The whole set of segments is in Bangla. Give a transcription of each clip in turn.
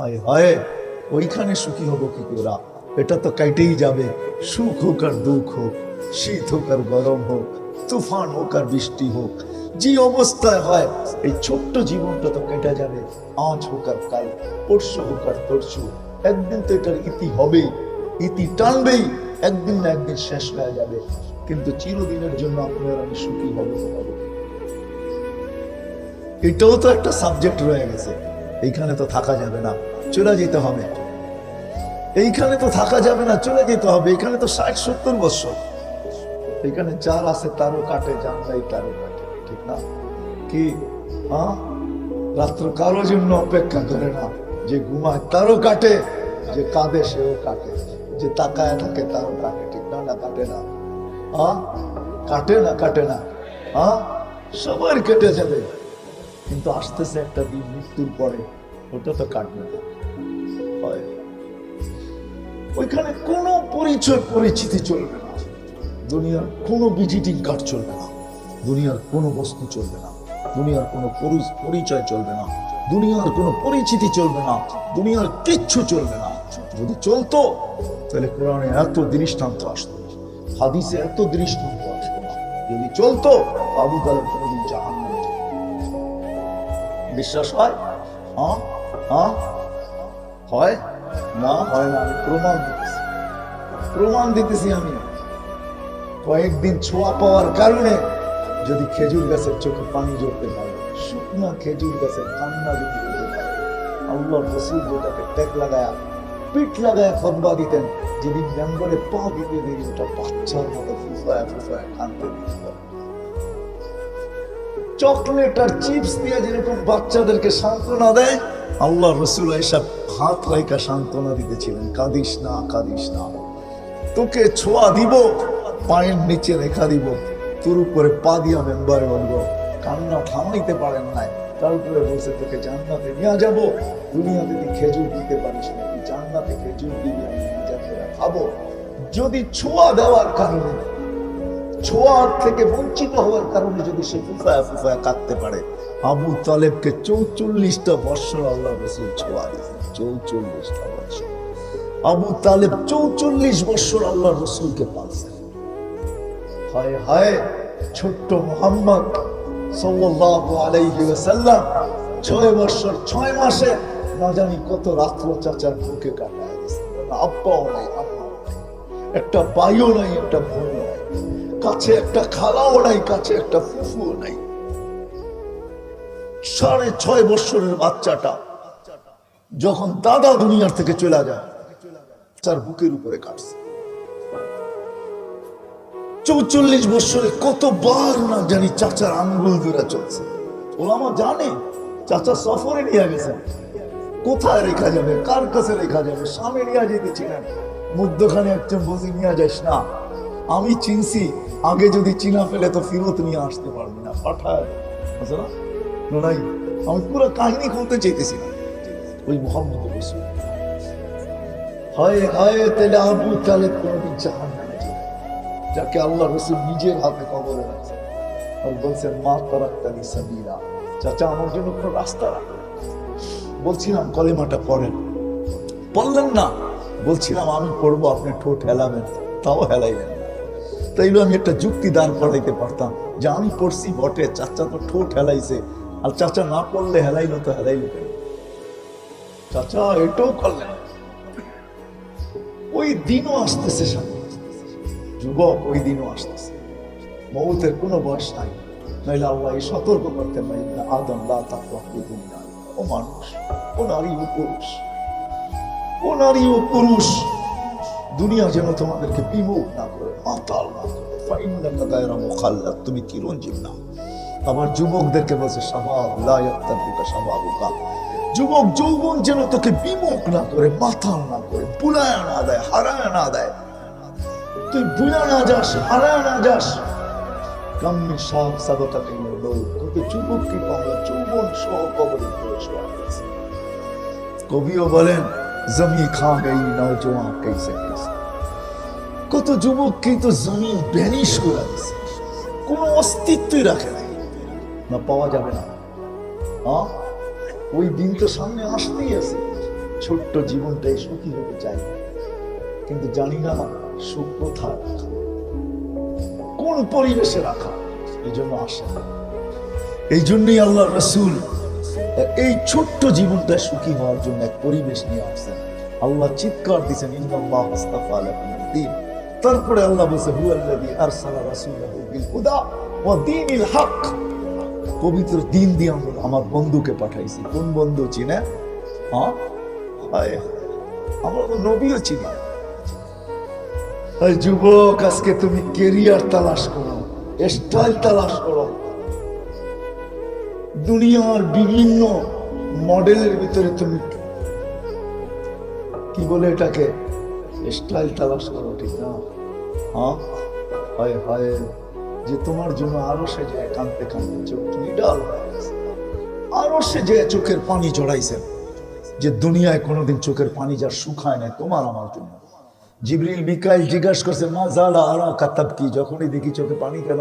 হায় হায়, ওইখানে সুখী হব কি করে? এটা তো কাইটেই যাবে। সুখ হোক আর দুঃখ হোক, শীত হোক আর গরম হোক, তুফান হোক আর বৃষ্টি হোক, যে অবস্থায় হয়, এই ছোট্ট জীবনটা তো কেটে যাবে। আজ হোক আর কাল, পরশু হোক আর পরশু, একদিন তো এটার ইতি হবেই। ইতি টানবেই, একদিন না একদিন শেষ হয়ে যাবে। কিন্তু চিরদিনের জন্য আপনার আমি সুখী হব এটাও তো একটা সাবজেক্ট রয়ে গেছে। এইখানে তো থাকা যাবে না। চলে যেতে হবে। এইখানে তো থাকা যাবে না, চলে যেতে হবে। এখানে তো ষাট, সত্তর বছর এখানে যার আছে তারও কাটে যার নাই তারও কাটে, ঠিক না? কি? হ্যাঁ? রাত্র কারোর জন্য অপেক্ষা করে না। যে ঘুমায় তারও কাটে, যে কাঁদে সেও কাটে। যে তাকায় থাকে তারও কাটে, ঠিক না না কাটে না? হ্যাঁ? কাটে না কাটে না? হ্যাঁ? সবার কেটে যাবে। কিন্তু আসতেছে একটা দিন মৃত্যুর পরে, ওটা তো কাটবে না। ওইখানে কোনো পরিচয় পরিচিতি চলবে না। দুনিয়ার কোনো ভিজিটিং কার্ড চলবে না। দুনিয়ার কোনো বস্তু চলবে না। দুনিয়ার কোনো পরি- পরিচয় চলবে না। দুনিয়ার কোনো পরিচিতি চলবে না। দুনিয়ার কিচ্ছু চলবে না। যদি চলতো, তাহলে কোরআনে এত দৃষ্টান্ত আসতো। হাদিসে এত দৃষ্টান্ত আসতো যদি চলতো, আবু তাহলে কোনোদিন জাহান বিশ্বাস হয়? হ্যাঁ? হ্যাঁ? হয়? না হয় না, আমি প্রমাণ দিতেছি। প্রমাণ দিতেছি আমি। কয়েকদিন ছোঁয়া পাওয়ার কারণে যদি খেজুর গাছের চোখে পানি জড়তে পারে, শুকনো খেজুর গাছের কান্না যদি হতে পারে আল্লাহ রসুল যেটাকে টেক লাগায়া, পিঠ লাগায় খতবা দিতেন যেদিন জঙ্গলে পা দিতে দিই ওটা বাচ্চার মতো ফুফায় ফুফায় কানতে চকলেট আর চিপস দিয়ে যেরকম বাচ্চাদেরকে সান্ত্বনা দেয় আল্লাহ রসুল এসব হাত রাইকা সান্ত্বনা দিতেছিলেন, কাঁদিস না কাঁদিস না। তোকে ছোঁয়া দিব, পায়ের নিচে রেখা দিব। তোর উপরে পা দিয়া মেম্বারে বলব কান্না থামাইতে পারেন নাই। তারপরে বলছে, তোকে জান্নাতে নিয়ে যাব। দুনিয়াতে তুই খেজুর দিতে পারিস না। তুই জান্নাতে খেজুর দিবি, আমি খাব। যদি ছোঁয়া দেওয়ার কারণে, ছোঁয়ার থেকে বঞ্চিত হওয়ার কারণে যদি সে ফুফায়া ফুফায়া কাঁদতে পারে আবু তালেবকে চৌচল্লিশটা বৎসর আল্লাহ রসুল ছোঁয়া দিয়েছেন চৌচল্লিশটা বৎসর। আবু তালেব চৌচল্লিশ বৎসর আল্লাহ রসুলকে পালছেন। হায় হায়, ছোট্ট মোহাম্মদ সাল্লাল্লাহু আলাইহি ওয়াসাল্লাম ছয় বছর ছয় মাসে না জানি কত রাত্র চাচার বুকে কাটায় আব্বাও নাই একটা ভাইও নাই, একটা বোনও নাই, কাছে একটা খালাও নাই, কাছে একটা ফুফুও নাই। সাড়ে ছয় বছরের বাচ্চাটা যখন দাদা দুনিয়ার থেকে চলে যায়, তার বুকের উপরে কাটছে। চৌচল্লিশ বছরে কতবার না জানি চাচার আঙ্গুল ধরে চলছে। ওলামা জানে, চাচা সফরে নিয়ে গেছেন। কোথায় রেখা যাবে, কার কাছে রেখা যাবে, স্বামী নিয়ে যেতেছিলেন। মধ্যখানে একজন বসে নিয়ে যাস না। আমি চিনছি, আগে যদি চিনা ফেলে তো ফিরত নিয়ে আসতে পারবি না। পাঠায়। বুঝছ নাই আমি পুরো কাহিনী খুলতে চাইতেছি ওই মোহাম্মদ রসুল। হয় হয় তাহলে আবু তালেব কোনোদিন জাহান যাকে আল্লাহ রসুল নিজের হাতে কবরে রাখছে আর বলছেন, মা তারাক্তালি সাবিলা। চাচা, আমার জন্য কোনো রাস্তা রাখো বলছিলাম, কলেমাটা পড়েন। বললেন, না। বলছিলাম, আমি পড়ব আপনি ঠোঁট হেলাবেন, তাও হেলাইলেন। তাইলে আমি একটা যুক্তি দাঁড় করাইতে পারতাম যে আমি পড়ছি বটে, চাচা তো ঠোঁট হেলাইছে। আর চাচা না পড়লে হেলাইলো তো হেলাইলো কেন? চাচা এটাও করলেন ওই দিনও আসতেছে সামনে। যুবক ওই দিনও আসতেছে। মৌতের কোনো বয়স নাই। নইলে আল্লাহ এই সতর্ক করতে পারি আদম, লা ও মানুষ, ও নারী ও পুরুষ। ও নারী ও পুরুষ। দুনিয়া যেন তোমাদেরকে বিমুখ না করে, মাতাল না করে। মুখাল্লাদ। তুমি চিরঞ্জীব না। আমার যুবকদেরকে বলছে যুবক যৌবন যেন তোকে বিমুখ না করে মাথা না করে বুলায় না দেয়, হারায় না দেয়। তুই বুলা না যাস, হারায় না যাস। তোকে যৌবন সহ কবরে কবিও বলেন, জমি খা গই, নওজোয়া কেসে কেসে কত যুবককে তো জমি ব্যানিশ করে দিছে কোনো অস্তিত্বই রাখে না। না পাওয়া যাবে না। ওই দিন তো সামনে আসতেই আছে। ছোট্ট জীবনটাই সুখী হতে চাই। কিন্তু জানি না সুখ কোথায়। কোন পরিবেশে রাখা এই জন্য আসে। এই জন্যই আল্লাহ রসুল এই ছোট্ট জীবনটা সুখী হওয়ার জন্য এক পরিবেশ নিয়ে আসছেন। আল্লাহ চিৎকার দিয়েছেন ইন্নাল্লাহ আস্তাফা লাকুমুদ তারপরে আল্লাহ বলছে, হুয়াল্লাযী আরসালা রাসূলাহু বিল হুদা হক। পবিত্র দিন দিয়ে আমরা আমার বন্ধুকে পাঠাইছি। কোন বন্ধু চিনে? হ্যাঁ? আমরা তো নবীও চিনি। যুবক, আজকে তুমি কেরিয়ার তালাশ করো স্টাইল তালাশ করো। দুনিয়ার বিভিন্ন মডেলের ভিতরে তুমি কি বলে এটাকে? স্টাইল তালাশ করো, ঠিক না? হ্যাঁ? হয় হয়। যে তোমার জন্য আরও সে যে কানতে কানতে চোখ নিডাল আরও সে যে চোখের পানি জড়াইছেন যে দুনিয়ায় কোনোদিন চোখের পানি যা শুকায় না তোমার আমার জন্য। জিবরিল মিকাইল জিজ্ঞাসা করছে, মা জালা আরা কাতাব কি? যখনই দেখি চোখে পানি কেন?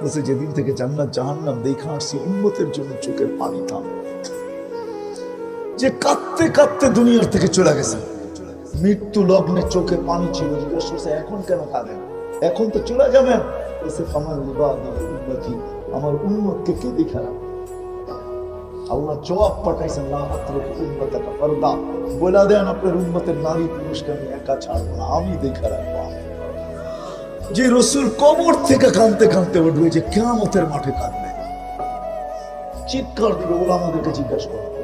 বলছে, যেদিন থেকে জান্নাত, জাহান্নাম দেখা আসছি উন্মতের জন্য চোখের পানি থাম। যে কাঁদতে কাঁদতে দুনিয়ার থেকে চলে গেছে। মৃত্যু লগ্নে চোখে পানি ছিল, জিজ্ঞাসা করছে, এখন কেন কাঁদেন? এখন তো চলে যাবেন। বলছে আমার লিবাদি আমার উন্মতকে কে দেখালাম আল্লাহ জবাব পাঠাইছেন না মাত্র উন্মতটা পর্দা বলে দেন, আপনার উন্মতের নারী পুরুষকে আমি একা ছাড়বো না, আমি দেখা রাখব। যে রসুল কবর থেকে কানতে কানতে উঠবে, যে কেমতের মাঠে কাঁদবে। চিৎকার দিবে ওরা আমাদেরকে জিজ্ঞাসা করবে।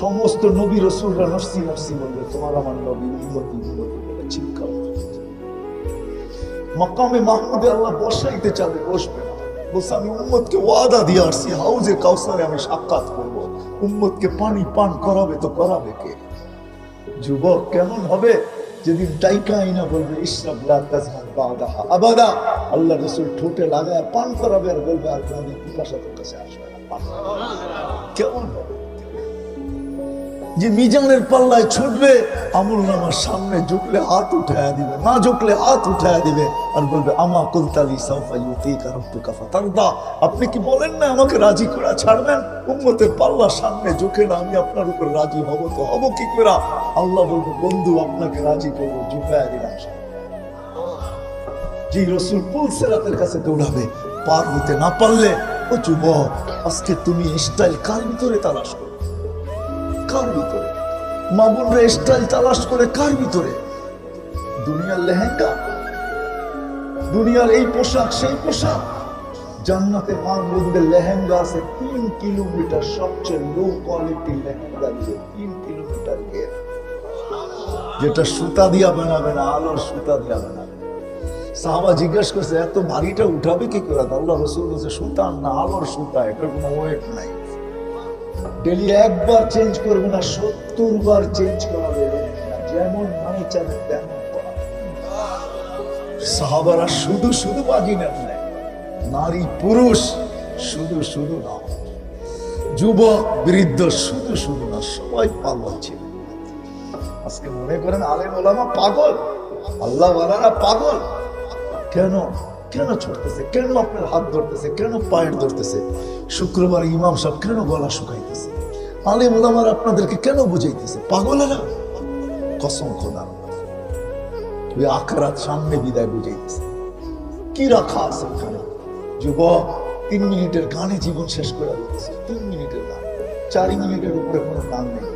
সমস্ত নবী রসুলরা নরসি নরসি বলবে, তোমার আমার নবী উন্মতি উন্মতি চিৎকার। মকামে মাহমুদে আল্লাহ বসাইতে চাবে বসবে। বলছে, আমি উম্মতকে ওয়াদা দিয়ে আসছি, হাউজে কাউসারে আমি সাক্ষাৎ করব। উম্মতকে পানি পান করাবে তো করাবে কে? যুবক, কেমন হবে? যেদিন টাইকা আইনা বলবে ইসরাব লা তাজমান বাদাহা আবাদা। আল্লাহ রসুল ঠোঁটে লাগায় পান করাবে আর বলবে, আর কোনদিন পিপাসা তোর আসবে। কেমন হবে? যে মিজানের পাল্লায় ছুটবে আমল নামার সামনে ঝুঁকলে হাত উঠায় দিবে, না ঝুঁকলে হাত উঠায় দিবে আর বলবে, আমা কুলতালি সাফা ইউতি কারব্বু কাফা তারদা আপনি কি বলেন না আমাকে রাজি করা ছাড়বেন? উম্মতের পাল্লার সামনে ঝুঁকে না, আমি আপনার উপর রাজি হব তো হব কি করে? আল্লাহ বলবে, বন্ধু, আপনাকে রাজি করব, ঝুঁকায় দিলাম। যে রসুল কাছে দৌড়াবে, পার হতে না পারলে, ও যুবক, আজকে তুমি স্টাইল কার ভিতরে তালাশ করো ভিতরে? মা বোনরা স্টাইল তালাশ করে কার ভিতরে? দুনিয়ার লেহেঙ্গা? দুনিয়ার এই পোশাক, সেই পোশাক? জান্নাতে মা বোনদের লেহেঙ্গা আছে তিন কিলোমিটার, সবচেয়ে লো কোয়ালিটি লেহেঙ্গা দিয়ে তিন কিলোমিটার ঘের। যেটা সুতা দিয়া বানাবে না, আলোর সুতা দিয়া বানাবে। সাহাবা জিজ্ঞেস করছে, এত ভারীটা উঠাবে কি করে? আল্লাহ রসুল বলছে, সুতা না, আলোর সুতা, এটার কোনো ওয়েট নাই। ডেলি একবার চেঞ্জ করবে না সত্তর বার চেঞ্জ করাবে যেমন মানে চাবে তেমন সাহাবারা শুধু শুধু বাজি নেন নারী পুরুষ শুধু শুধু না। যুবক, বৃদ্ধ শুধু শুধু না, সবাই পাগল ছিল। আজকে মনে করেন আলেম ওলামা পাগল, আল্লাহ ওয়ালারা পাগল। কেন? কেন ছুটতেছে? কেন আপনার হাত ধরতেছে? কেন পায়ের ধরতেছে? শুক্রবার ইমাম সাহেব কেন গলা শুকাইতেছে? আলিম ওলামার আপনাদেরকে কেন বুঝাইতেছে? পাগলেরা? কসম খোদা। ওই আখরাত সামনে বিদায় বুঝাইতেছে। কি রাখা আছে ওখানে? যুবক, তিন মিনিটের গানে জীবন শেষ করে দিতেছে তিন মিনিটের গান। চার মিনিটের উপরে কোনো গান নেই।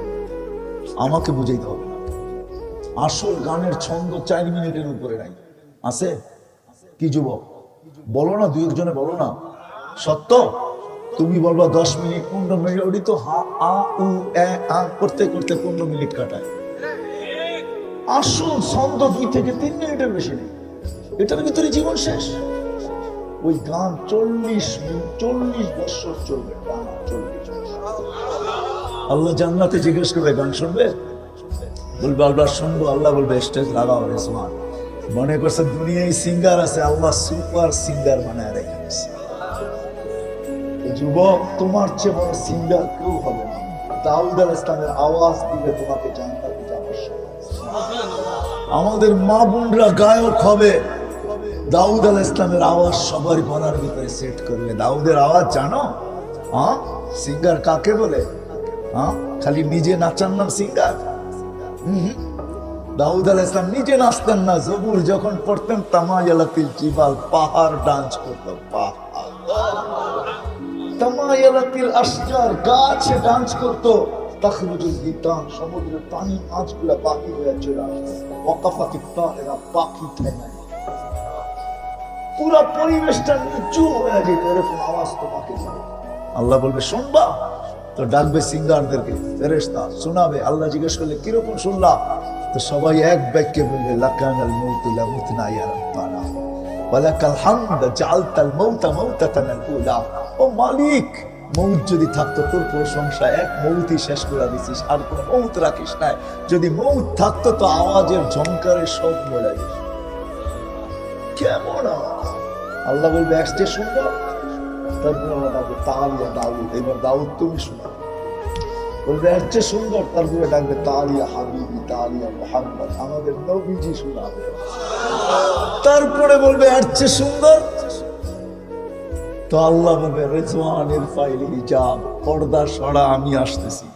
আমাকে বুঝাইতে হবে না। আসল গানের ছন্দ চার মিনিটের উপরে নাই। আছে? কি যুবক? বলো না, দুই একজনে বলো না। সত্য? তুমি বলবা দশ মিনিট, পনেরো মিনিট ওটি তো হা, আ, উ, এ, আ করতে করতে পনেরো মিনিট কাটায়। আসল ছন্দ দুই থেকে তিন মিনিটের বেশি নেই? এটার ভিতরে জীবন শেষ। ওই গান চল্লিশ চল্লিশ বছর চলবে আল্লাহ জান্নাতে জিজ্ঞেস করবে, গান শুনবে? বলবে, আল্লাহ শুনব, আল্লাহ বলবে, স্টেজ লাগাও রেসমান মনে করছে দুনিয়ায় সিঙ্গার আছে, আল্লাহ সুপার সিঙ্গার মানে বানায় রেখেছে যুবক, তোমার চেয়ে বড় সিঙ্গার কেউ হবে না। দাউদ আল ইসলামের আওয়াজ দিলে তোমাকে যাওয়ার আমাদের মা বোনরা গায়ক হবে। দাউদ আল ইসলামের আওয়াজ সবার গলার ভিতরে সেট করবে। দাউদের আওয়াজ জানো? হ্যাঁ? সিঙ্গার কাকে বলে? হ্যাঁ? খালি নিজে নাচার নাম সিঙ্গার দাউদ আল ইসলাম নিজে নাচতেন না। জবুর যখন পড়তেন, তামায়ালাতিল জিবাল পাহাড় ডান্স করতো। পাহাড়। তামায়ালাতিল গাছে ডান্স সমুদ্রের পানি, মাছগুলা বাকি হয়ে চলে তাহেরা পাখি ঠেঙায় পুরা পরিবেশটা নিচু হয়ে যেত, এরকম আওয়াজ। আল্লাহ বলবে, শুনবা? তো ডাকবে সিঙ্গারদেরকে, ফেরেশতা, শোনাবে? আল্লাহ জিজ্ঞেস করলে, কীরকম শুনলা? তো সবাই এক বাক্যে বলবে, লাকানাল মাউতু লামুতনা ইয়া রাব্বানা। ওয়ালাকাল হামদ জাআলতাল মাউতা মাউতাতানাল উলা। ও মালিক, মৌত যদি থাকতো, তোর প্রশংসা এক মৌতই শেষ করে দিছিস, আর কোনো মৌত রাখিস নাই। যদি মৌত থাকতো, তো আওয়াজের ঝংকারে সব দিস কেমন? আল্লাহ বলবে একটে শুনব তারপরে আল্লাহ ডাকবে তালিয়া দাউদ। এবার দাউদ তুমি শোনো। বলবে চেয়ে সুন্দর। তারপরে ডাকবে তালিয়া হাবিবি তালিয়া মোহাম্মদ। আমাদের নবীজি শোনাবে। তারপরে বলবে চেয়ে সুন্দর তো আল্লাহ বলবে রেজওয়ানের ফাইল যা পর্দা সরা আমি আসতেছি।